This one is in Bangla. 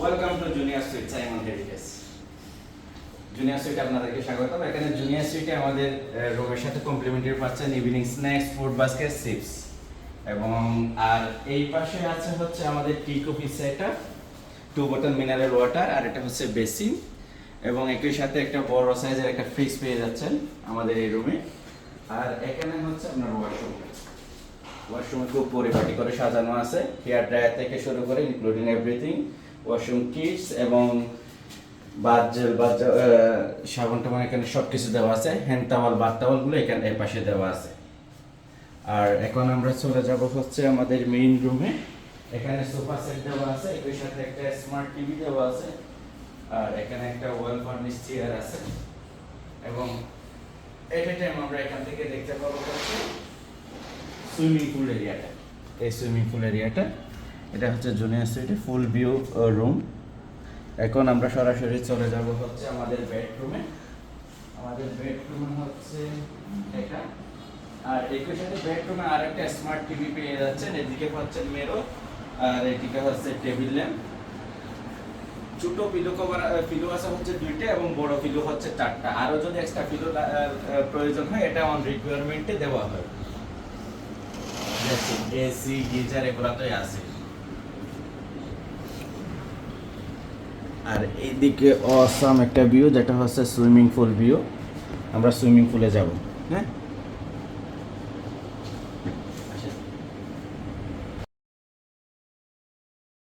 Welcome to junior suite Simon heritage junior সুইটে আপনাদেরকে স্বাগতম। এখানে জুনিয়র সুইটে আমাদের রুমের সাথে কমপ্লিমেন্টারি পাচ্ছেন evening snacks food basket chips এবং আর এই পাশে আছে হচ্ছে আমাদের টি কফি সেটআপ টু বোতল মিনারেল ওয়াটার আর এটা হচ্ছে বেসিন এবং একই সাথে একটা বড় সাইজের একটা ফ্রিজ পেয়ে যাচ্ছেন আমাদের এই রুমে আর এখানে হচ্ছে আপনার ওয়াশরুম ওয়াশরুমে খুব পরিপাটি করে সাজানো আছে হেয়ার ড্রায়ার থেকে শুরু করে ইনক্লুডিং এভরিথিং ওয়াশরুম কিটস এবং বাদ বাদ জেল, আহ, সাবান টাবান এখানে সব কিছু দেওয়া আছে। হ্যান্ড টাওয়াল বাথ টাওয়ালগুলো এখানে এর পাশে দেওয়া আছে। আর এখন আমরা চলে যাব হচ্ছে আমাদের মেইন রুমে এখানে সোফা সেট দেওয়া আছে এর সাথে একটা স্মার্ট টিভি দেওয়া আছে আর এখানে একটা ওয়েল ফার্নিশ চেয়ার আছে। এবং এট এ টাইম আমরা এখান থেকে দেখতে পাবো হচ্ছে সুইমিং পুল এরিয়াটা এই সুইমিং পুল এরিয়াটা এটা হচ্ছে জুনিয়র সুইটে ফুল ভিউ রুম এখন আমরা সরাসরি চলে যাব হচ্ছে আমাদের বেডরুমে আমাদের বেডরুম হচ্ছে এটা। আর একই সাথে বেডরুমে আর একটা স্মার্ট টিভি পেয়ে যাচ্ছেন, এদিকে পাচ্ছেন মেরো আর এদিকে হচ্ছে টেবিল ল্যাম্প ছোট পিলো কভার পিলো আছে হচ্ছে দুইটা এবং বড় পিলো হচ্ছে চারটা। আরও যদি এক্সট্রা পিলো প্রয়োজন হয়, এটা অন রিকোয়ারমেন্টে দেওয়া হয়। এসি গিজার এগুলো তো আছে। আর এইদিকে অসাম একটা ভিউ যেটা হচ্ছে সুইমিং পুল ভিউ আমরা সুইমিং পুলে যাব হ্যাঁ?